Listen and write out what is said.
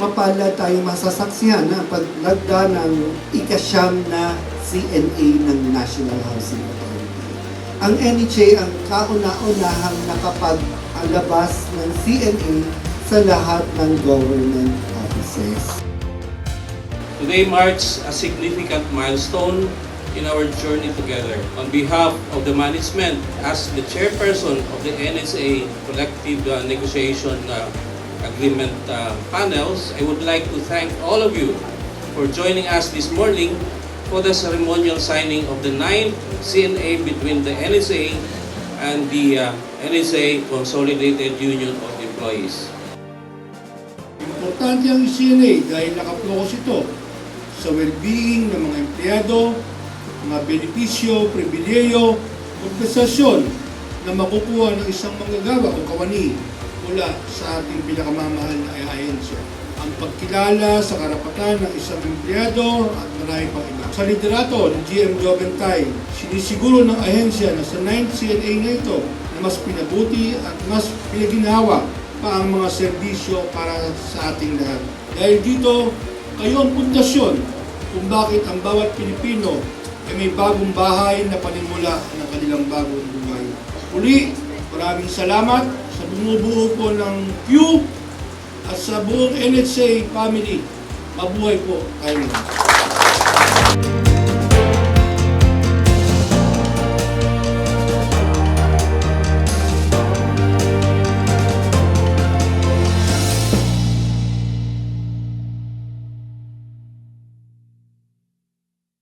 mapalad tayo masasaksihan na paglagda ng ikasyam na CNA ng National Housing Authority. Ang NHA ang kauna-unahang nakapag-alabas ng CNA sa lahat ng government offices. Today marks a significant milestone in our journey together. On behalf of the management, as the chairperson of the NSA Collective uh, Negotiation uh, Agreement uh, panels, I would like to thank all of you for joining us this morning for the ceremonial signing of the ninth CNA between the NSA and the uh, NSA Consolidated Union of Employees. Importante ang CNA dahil nakapokus ito sa well-being ng mga empleyado, mga benepisyo, pribileyo, kompensasyon na makukuha ng isang manggagawa o kawani mula sa ating pinakamamahal na ahensya. Ang pagkilala sa karapatan ng isang empleyado at marami pang iba. Sa liderato ng GM Joventine, sinisiguro ng ahensya na sa 9th CNA na ito na mas pinabuti at mas pinaginawa pa ang mga serbisyo para sa ating lahat. Dahil dito, kayo ang pundasyon kung bakit ang bawat Pilipino ay may bagong bahay na panimula ng kanilang bagong buhay. Uli, maraming salamat sa bumubuo po ng Q at sa buong NHA family, mabuhay po tayo.